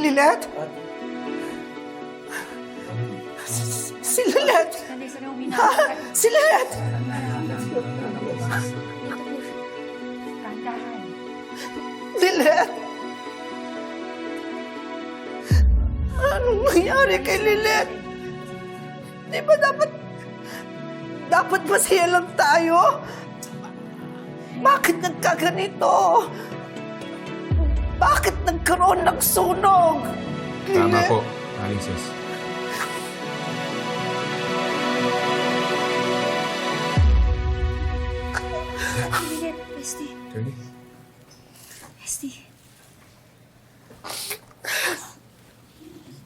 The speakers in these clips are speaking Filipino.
Lilet? Si- Si sandali, Ha? Si. Kandahan. Lilet? Anong nangyari kay Lilet? Di ba dapat... Dapat masaya lang tayo? Bakit nagkaganito? Bakit nagkaroon ng sunog? Tama po, Aling Sis. Lilet, Esti. Attorney? Esti.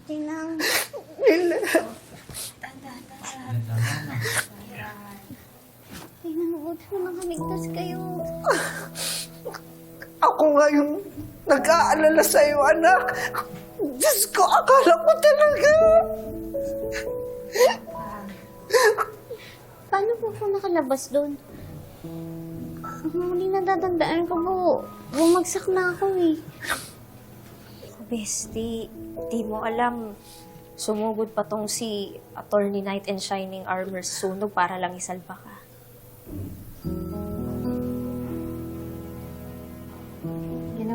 Tinang, Lilet? tinang, huwag na makamigtas kayo. Ako nga yung nag-aalala sa'yo, anak. Diyos ko, akala ko talaga. Paano po po nakalabas doon? Ang muli na dadandaan ko po. Bumagsak na ako eh. Bestie, di mo alam. Sumugod pa tong si Attorney Knight in Shining Armor sa sunog para lang isalba ka.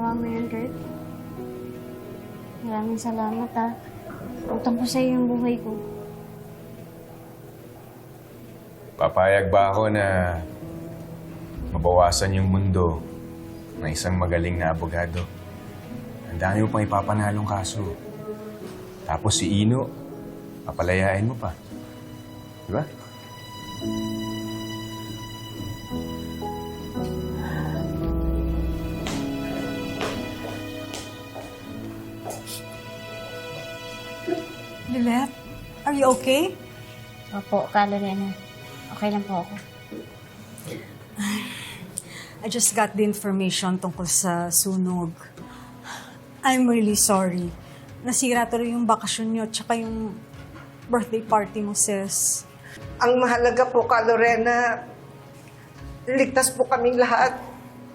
Ginawa mo yun, Kurt. Maraming salamat ha. Utang ko sa'yo yung buhay ko. Papayag ba ako na mabawasan yung mundo ng isang magaling na abogado? Ang dami mo pang ipapanalong kaso. Tapos si Ino, papalayain mo pa. Di ba? Lilet, are you okay? Opo, Kalorena. Okay lang po ako. I just got the information tungkol sa sunog. I'm really sorry. Nasira tuloy yung bakasyon nyo tsaka yung birthday party mo, sis. Ang mahalaga po, ka, Lorena, ligtas po kaming lahat.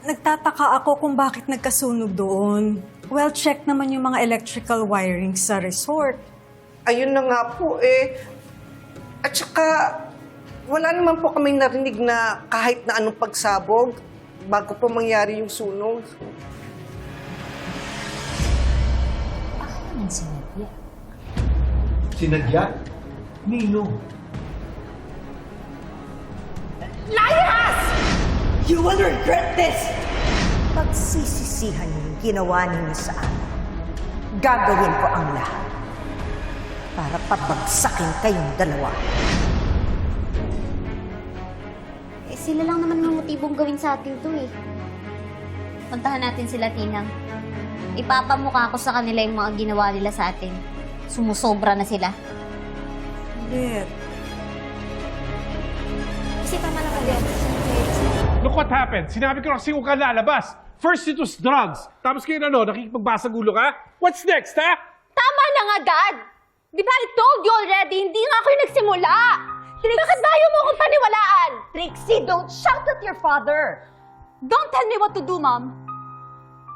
Nagtataka ako kung bakit nagkasunog doon. Well, check naman yung mga electrical wiring sa resort. Ayun na nga po eh. At saka, wala naman po kaming narinig na kahit na anong pagsabog bago po mangyari yung sunog. Sinadya? Nino? You will regret this! Pagsisisihan niyo yung ginawa ninyo sa akin. Gagawin ko ang lahat para pabagsakin kayong dalawa. Eh, sila lang naman may motibong gawin sa atin to eh. Puntahan natin sila, Tinang. Ipapamukha ko sa kanila yung mga ginawa nila sa atin. Sumusobra na sila. Lilet, Kasi tama naman din. Look what happened. Sinabi ko kasi huwag ka lalabas. First it was drugs. Tapos kayo ano, nakikipagbasa gulo ka? What's next, ha? Tama na nga, Dad! Di ba I told you already, hindi nga ako yung nagsimula! Bakit ba ayaw mo akong paniwalaan? Trixie, don't shout at your father! Don't tell me what to do, Mom!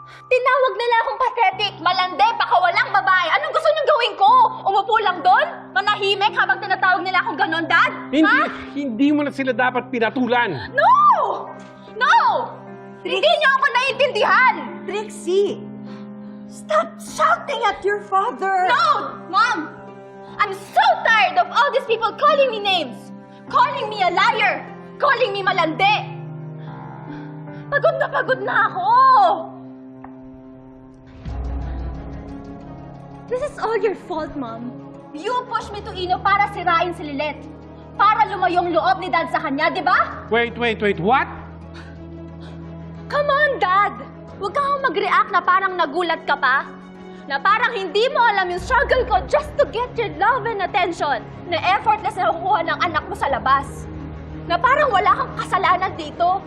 Tinawag nila akong pathetic, malande, pakawalang babae. Anong gusto niyong gawin ko? Umupo lang doon? Manahimik habang tinatawag nila akong ganon, Dad? Hindi, Ha? hindi mo na sila dapat pinatulan. No! No! Hindi niyo ako naiintindihan! Trixie! Stop shouting at your father! No! Mom! I'm so tired of all these people calling me names! Calling me a liar! Calling me malande! Pagod na pagod na ako! This is all your fault, Mom. You pushed me to Ino para sirain si Lilet. Para lumayong loob ni Dad sa kanya, di ba? Wait, wait, wait. What? Come on, Dad! Huwag kang mag-react na parang nagulat ka pa. Na parang hindi mo alam yung struggle ko just to get your love and attention. Na effortless na kukuha ng anak mo sa labas. Na parang wala kang kasalanan dito.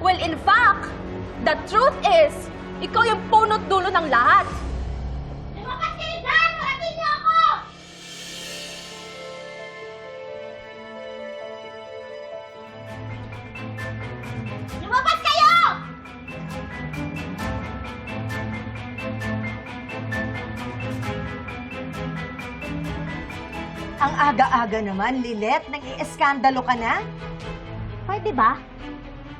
Well, in fact, the truth is, ikaw yung punot dulo ng lahat. Ang aga-aga naman, Lilet, nang ieskandalo ka na? Pwede ba?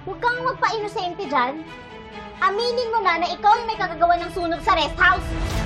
Huwag kang magpa-inosente dyan. Aminin mo na na ikaw yung may kagagawa ng sunog sa rest house.